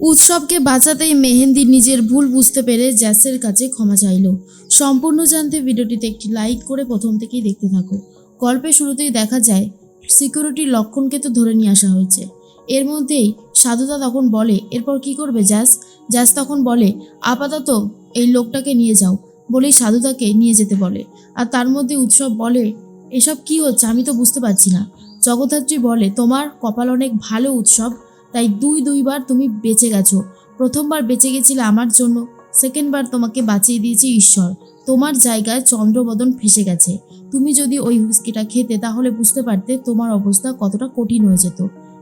উৎসবকে বাঁচাতেই মেহেন্দি নিজের ভুল বুঝতে পেরে জ্যাসের কাছে ক্ষমা চাইল। সম্পূর্ণ জানতে ভিডিওটিতে একটি লাইক করে প্রথম থেকেই দেখতে থাকো। গল্পের শুরুতেই দেখা যায় সিকিউরিটি লক্ষণকে তো ধরে নিয়ে আসা হয়েছে। এর মধ্যেই সাধুদা তখন বলে, এরপর কি করবে জ্যাস? জ্যাস তখন বলে, আপাতত এই লোকটাকে নিয়ে যাও। বলেই সাধুদাকে নিয়ে যেতে বলে। আর তার মধ্যে উৎসব বলে, এসব কি হচ্ছে? আমি তো বুঝতে পারছি না। জগদ্ধাত্রী বলে, তোমার কপাল অনেক ভালো উৎসব। তাই দুই দুইবার তুমি বেঁচে গেছো। প্রথমবার বেঁচে গেছিলে আমার জন্য, সেকেন্ডবার তোমাকে বাঁচিয়ে দিয়েছে ঈশ্বর। তোমার জায়গায় চন্দ্রবদন ফেসে গেছে। তুমি যদি ওই হুস্কিটা খেতে, তাহলে বুঝতে পারতে তোমার অবস্থা কতটা কঠিন হয়ে যেত।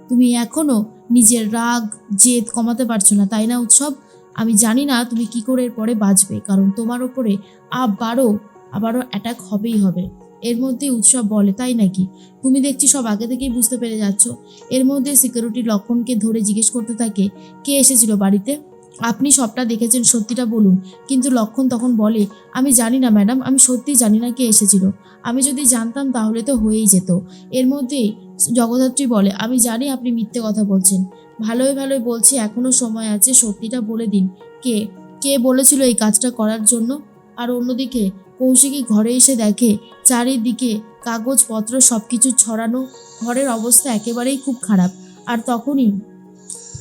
তুমি এখনও নিজের রাগ, জেদ কমাতে পারছ না, তাই না উৎসব? আমি জানি না তুমি কি করে এরপরে বাঁচবে, কারণ তোমার ওপরে আবারও আবারও অ্যাটাক হবেই হবে। এর মধ্যে উৎসব বলে, তাই নাকি? তুমি দেখছি সব আগে থেকেই বুঝতে পেরে যাচ্ছ। এর মধ্যে সিকিউরিটি লক্ষণকে ধরে জিজ্ঞেস করতে থাকে, কে এসেছিল বাড়িতে? আপনি সবটা দেখেছেন, সত্যিটা বলুন। কিন্তু লক্ষণ তখন বলে, আমি জানি না ম্যাডাম, আমি সত্যিই জানি না কে এসেছিল। আমি যদি জানতাম তাহলে তো হয়েই যেত। এর মধ্যেই জগদ্ধাত্রী বলে, আমি জানি আপনি মিথ্যে কথা বলছেন। ভালোই ভালোই বলছি এখনও সময় আছে, সত্যিটা বলে দিন। কে? কে বলেছিল এই কাজটা করার জন্য? আর অন্যদিকে কৌশিকী ঘরে এসে দেখে চারিদিকে কাগজপত্র সব কিছু ছড়ানো, ঘরের অবস্থা একেবারেই খুব খারাপ। আর তখনই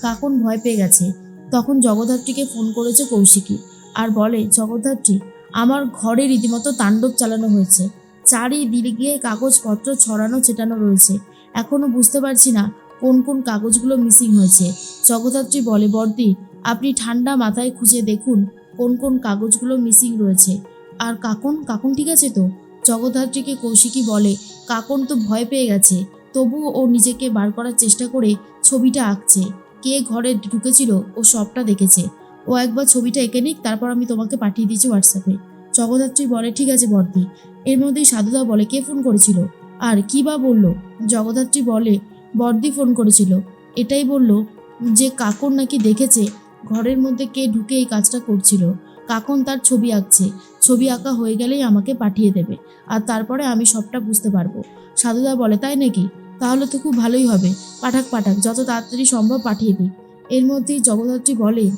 কাকন ভয় পেয়ে গেছে। তখন জগদ্ধাত্রীকে ফোন করেছে কৌশিকী আর বলে, জগদ্ধাত্রী, আমার ঘরে রীতিমতো তাণ্ডব চালানো হয়েছে। চারিদিকে কাগজপত্র ছড়ানো, ছেটানো রয়েছে। এখনও বুঝতে পারছি না কোন কোন কাগজগুলো মিসিং হয়েছে জগদ্ধাত্রী বলে, বর্দি, আপনি ঠান্ডা মাথায় খুঁজে দেখুন কোন কোন কাগজগুলো মিসিং রয়েছে। আর কাকন কাকন ঠিক আছে তো? জগদ্ধাত্রীকে কৌশিকী বলে, কাকন তো ভয় পেয়ে গেছে। তবুও ও নিজেকে বার করার চেষ্টা করে ছবিটা আঁকছে। কে ঘরে ঢুকেছিল ও সবটা দেখেছে। ও একবার ছবিটা এঁকে নিক, তারপর আমি তোমাকে পাঠিয়ে দিয়েছি হোয়াটসঅ্যাপে জগদ্ধাত্রী বলে, ঠিক আছে বর্দি। এর মধ্যেই সাধুদা বলে, কে ফোন করেছিল? আর কি বা বলল? জগদ্ধাত্রী বলে, বর্দি ফোন করেছিল। এটাই বলল যে, কাকন নাকি দেখেছে, ঘরের মধ্যে কে ঢুকে এই কাজটা করছিল। কাকন তার ছবি আঁকছে। ছবি আঁকা হয়ে গেলেই আমাকে পাঠিয়ে দেবে। আর তারপরে আমি সবটা বুঝতে পারব। সাধুদা বলে, তাই নাকি? তাহলে তো খুব ভালোই হবে। পাঠাক পাঠাক, যত তাড়াতাড়ি সম্ভব পাঠিয়ে দিই। এর মধ্যেই জগদ্ধাত্রী বলে,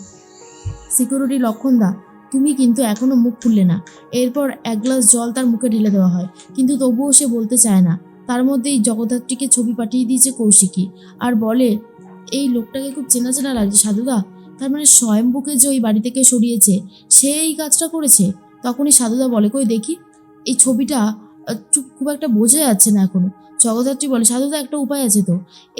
সিকিউরিটি লক্ষণদা তুমি কিন্তু এখনও মুখ খুললে না। এরপর এক গ্লাস জল তার মুখে ঢেলে দেওয়া হয়। কিন্তু তবুও সে বলতে চায় না। তার মধ্যেই জগদ্ধাত্রীকে ছবি পাঠিয়ে দিয়েছে কৌশিকী। আর বলে, এই লোকটাকে খুব চেনা চেনা লাগছে, সাধুদা। তার মানে স্বয়ম্বুকে যে ওই বাড়ি থেকে সরিয়েছে, সে এই কাজটা করেছে? তখনই সাধুদা বলে, কই দেখি, এই ছবিটা খুব একটা বোঝা যাচ্ছে না এখনও। জগদ্ধাত্রী বলে, সাধুদা, একটা উপায় আছে তো।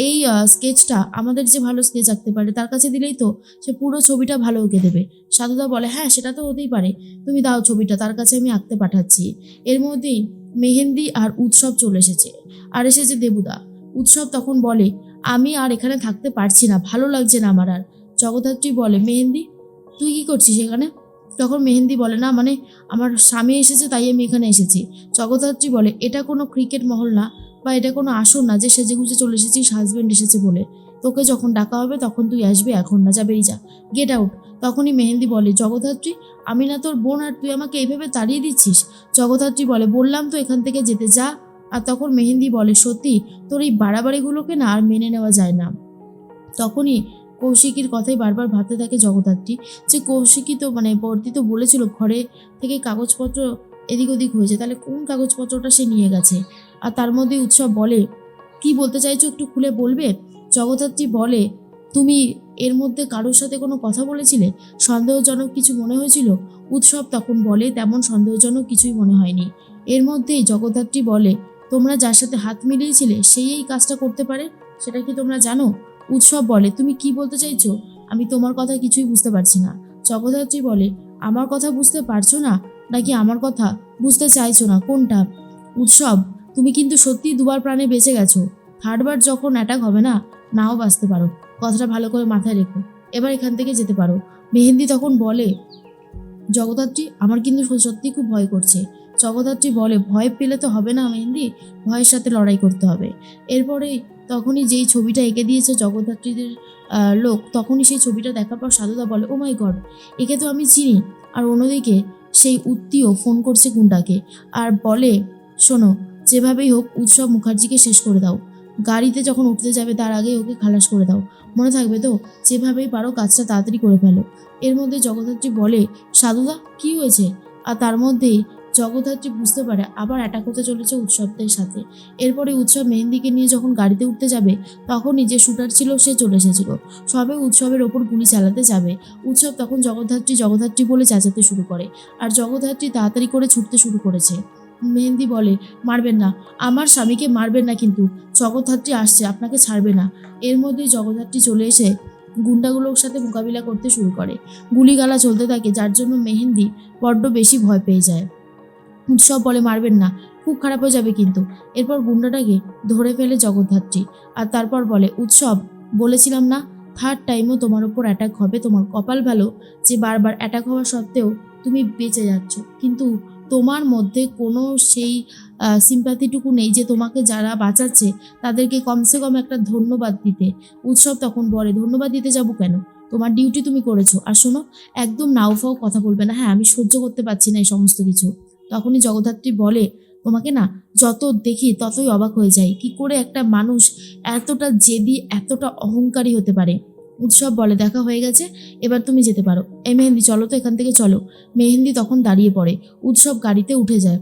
এই স্কেচটা, আমাদের যে ভালো স্কেচ আঁকতে পারে, তার কাছে দিলেই তো সে পুরো ছবিটা ভালো এঁকে দেবে। সাধুদা বলে হ্যাঁ সেটা তো হতেই পারে। তুমি দাও ছবিটা, তার কাছে আমি আঁকতে পাঠাচ্ছি। এর মধ্যেই মেহেন্দি আর উৎসব চলে এসেছে। আর এসেছে দেবুদা। উৎসব তখন বলে, আমি আর এখানে থাকতে পারছি না, ভালো লাগছে না আমার আর। জগদ্ধাত্রী বলে, মেহেন্দি, তুই কি করছিস এখানে? তখন মেহেন্দি বলে, না মানে আমার স্বামী এসেছে, তাই আমি এখানে এসেছি। জগদ্ধাত্রী বলে, এটা কোনো ক্রিকেট মহল না বা এটা কোনো আসর না যে সেজে গুজে চলে এসেছিস হাজব্যান্ড এসেছে বলে। তোকে যখন ডাকা হবে, তখন তুই আসবি এখন না, যা বেরিয়ে যা। গেট আউট তখনই মেহেন্দি বলে, জগদ্ধাত্রী, আমি না তোর বোন, আর তুই আমাকে এইভাবে তাড়িয়ে দিচ্ছিস? জগদ্ধাত্রী বলে, বললাম তো এখান থেকে যেতে যা। আর তখন মেহেন্দি বলে, সত্যি, তোর এই বাড়াবাড়িগুলোকে না আর মেনে নেওয়া যায় না। তখনই কৌশিকীর কথাই বারবার ভাবতে থাকে জগদ্ধাত্রী। যে কৌশিকী তো মানে বর্দি তো বলেছিল, ঘরে থেকে কাগজপত্র এদিক ওদিক হয়েছে, তাহলে কোন কাগজপত্রটা সে নিয়ে গেছে? আর তার মধ্যে উৎসব বলে, কি বলতে চাইছো একটু খুলে বলবে? জগদ্ধাত্রী বলে, তুমি এর মধ্যে কারোর সাথে কোনো কথা বলেছিলে? সন্দেহজনক কিছু মনে হয়েছিল? উৎসব তখন বলে, তেমন সন্দেহজনক কিছুই মনে হয়নি। এর মধ্যেই জগদ্ধাত্রী বলে, তোমরা যার সাথে হাত মিলিয়েছিলে, সেই এই কাজটা করতে পারে? সেটা কি তোমরা জানো? উৎসব বলে, তুমি কি বলতে চাইছো? আমি তোমার কথা কিছুই বুঝতে পারছি না। জগদ্ধাত্রী বলে, আমার কথা বুঝতে পারছ না? নাকি আমার কথা বুঝতে চাইছো না? কোনটা? উৎসব, তুমি কিন্তু সত্যিই দুবার প্রাণে বেঁচে গেছো। থার্ডবার যখন অ্যাটাক হবে না, নাও বাঁচতে পারো। কথাটা ভালো করে মাথায় রেখো। এবার এখান থেকে যেতে পারো। মেহেন্দি তখন বলে, জগদ্ধাত্রী, আমার কিন্তু সত্যি খুব ভয় করছে। জগদ্ধাত্রী বলে, ভয় পেলে তো হবে না মেহেন্দি, ভয়ের সাথে লড়াই করতে হবে। এরপরে তখনই যেই ছবিটা এঁকে দিয়েছে জগদ্ধাত্রীদের লোক, তখনই সেই ছবিটা দেখার পর সাধুদা বলে ও মাই গড একে তো আমি চিনি। আর অন্যদিকে সেই উত্তিও ফোন করছে গুন্ডাকে আর বলে, শোনো, যেভাবেই হোক উৎসব মুখার্জিকে শেষ করে দাও। গাড়িতে যখন উঠতে যাবে তার আগে ওকে খালাস করে দাও। মনে থাকবে তো? যেভাবেই পারো কাজটা তাড়াতাড়ি করে ফেলো। এর মধ্যে জগদ্ধাত্রী বলে, সাধুদা, কি হয়েছে? আর তার মধ্যেই জগদ্ধাত্রী বুঝতে পারে আবার অ্যাটাক হতে চলেছে উৎসবদের সাথে। এরপরে উৎসব মেহেন্দিকে নিয়ে যখন গাড়িতে উঠতে যাবে, তখনই যে শুটার ছিল সে চলে এসেছিল। সবে উৎসবের ওপর গুলি চালাতে যাবে। উৎসব তখন জগদ্ধাত্রী জগদ্ধাত্রী বলে চেঁচাতে শুরু করে আর জগদ্ধাত্রী তাড়াতাড়ি করে ছুটতে শুরু করেছে। মেহেন্দি বলে, মারবেন না। আমার স্বামীকে মারবেন না কিন্তু। জগদ্ধাত্রী আসছে, আপনাকে ছাড়বে না। এর মধ্যেই জগদ্ধাত্রী চলে এসে গুন্ডাগুলোর সাথে মোকাবিলা করতে শুরু করে। গুলিগালা চলতে থাকে, যার জন্য মেহেন্দি বড্ড বেশি ভয় পেয়ে যায়। উৎসব বলে মারবেন না, খুব খারাপ হয়ে যাবে কিন্তু। এরপর গুন্ডাটাকে ধরে ফেলে জগদ্ধাত্রী। আর তারপর বলে, উৎসব, বলেছিলাম না? থার্ড টাইমও তোমার ওপর অ্যাটাক হবে, তোমার কপাল ভালো। যে বারবার অ্যাটাক হওয়া সত্ত্বেও তুমি বেঁচে যাচ্ছ। কিন্তু তোমার মধ্যে কোনো সেই সিম্প্যাথিটুকু নেই যে তোমাকে যারা বাঁচাচ্ছে, তাদেরকে কমসে কম একটা ধন্যবাদ দিতে। উৎসব তখন বলে, ধন্যবাদ দিতে যাব কেন? তোমার ডিউটি তুমি করেছ। আর শোনো, একদম নাউফাও কথা বলবে না। হ্যাঁ আমি সহ্য করতে পারছি না এই সমস্ত কিছু। তখনই জগদ্ধাত্রী বলে, তোমাকে না যত দেখি ততই অবাক হয়ে যায় কি করে একটা মানুষ এতটা জেদি, এতটা অহংকারী হতে পারে? উৎসব বলে, দেখা হয়ে গেছে, এবার তুমি যেতে পারো। এ মেহেন্দি, চলো তো এখান থেকে চলো। মেহেন্দি তখন দাঁড়িয়ে পড়ে, উৎসব গাড়িতে উঠে যায়।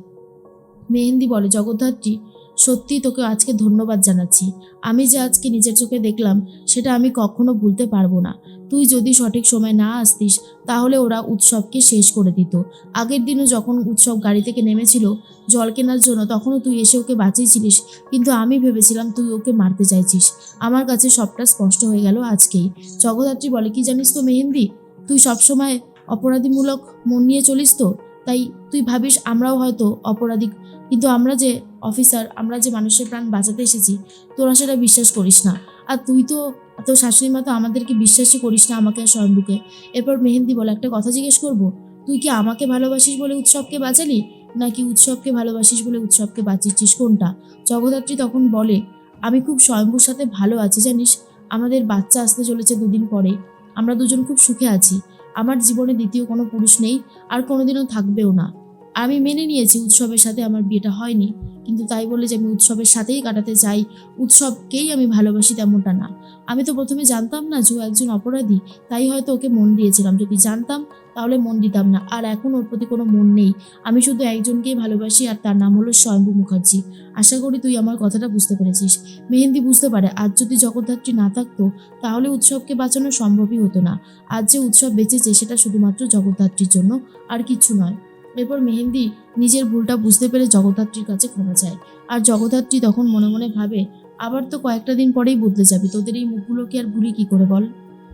মেহেন্দি বলে, জগদ্ধাত্রী সত্যি তোকে আজকে ধন্যবাদ জানাচ্ছি। আমি যে আজকে নিজের চোখে দেখলাম, সেটা আমি কখনো ভুলতে পারব না। তুই যদি সঠিক সময় না আসতিস, তাহলে ওরা উৎসবকে শেষ করে দিত। আগের দিনও যখন উৎসব গাড়ি থেকে নেমেছিল, জল কেনার জন্য তখনও তুই এসে ওকে বাঁচিয়েছিলিস, কিন্তু আমি ভেবেছিলাম তুই ওকে মারতে চাইছিস। আমার কাছে সবটা স্পষ্ট হয়ে গেল আজকেই। জগদ্ধাত্রী বলে, কি জানিস তো মেহেন্দি? তুই সবসময় অপরাধীমূলক মন নিয়ে চলিস তো? তাই তুই ভাবিস আমরাও হয়তো অপরাধী কিন্তু আমরা যে অফিসার আমরা যে মানুষের প্রাণ বাঁচাতে এসেছি, তোরা সেটা বিশ্বাস করিস না। আর তুই তো, তোর শাশুড়ি মা তো আমাদেরকে বিশ্বাসই করিস না আমাকে আর স্বয়ম্ভুকে এরপর মেহেন্দি বলে একটা কথা জিজ্ঞেস করব, তুই কি আমাকে ভালোবাসিস বলে উৎসবকে বাঁচালি, নাকি উৎসবকে ভালোবাসিস বলে উৎসবকে বাঁচিয়েছিস কোনটা? জগদ্ধাত্রী তখন বলে, আমি খুব স্বয়ম্ভুর সাথে ভালো আছি, জানিস? আমাদের বাচ্চা আসতে চলেছে দুদিন পরে। আমরা দুজন খুব সুখে আছি। আমার জীবনে দ্বিতীয় কোনো পুরুষ নেই, আর কোনোদিনও থাকবেও না। আমি মেনে নিয়েছি উৎসবের সাথে আমার বিয়েটা হয়নি, কিন্তু তাই বলে যে আমি উৎসবের সাথেই কাটাতে চাই উৎসবকেই আমি ভালোবাসি তেমনটা না। আমি তো প্রথমে জানতাম না যে একজন অপরাধী, তাই হয়তো ওকে মন দিয়েছিলাম। যদি জানতাম, তাহলে মন দিতাম না। আর এখন ওর প্রতি কোনো মন নেই। আমি শুধু একজনকেই ভালোবাসি আর তার নাম হলো স্বয়ম্ভু মুখার্জি। আশা করি তুই আমার কথাটা বুঝতে পেরেছিস। মেহেন্দি বুঝতে পারে, আজ যদি জগদ্ধাত্রী না থাকতো, তাহলে উৎসবকে বাঁচানো সম্ভবই হতো না। আজ যে উৎসব বেঁচেছে, সেটা শুধুমাত্র জগদ্ধাত্রীর জন্য, আর কিছু নয়। এরপর মেহেন্দি নিজের ভুলটা বুঝতে পেরে জগদ্ধাত্রীর কাছে ক্ষমা চায়। আর জগদ্ধাত্রী তখন মনে মনে ভাবে, আবার তো কয়েকটা দিন পরেই বদলে যাবি, তোদের এই মুখগুলোকে আর ভুলি কি করে বল?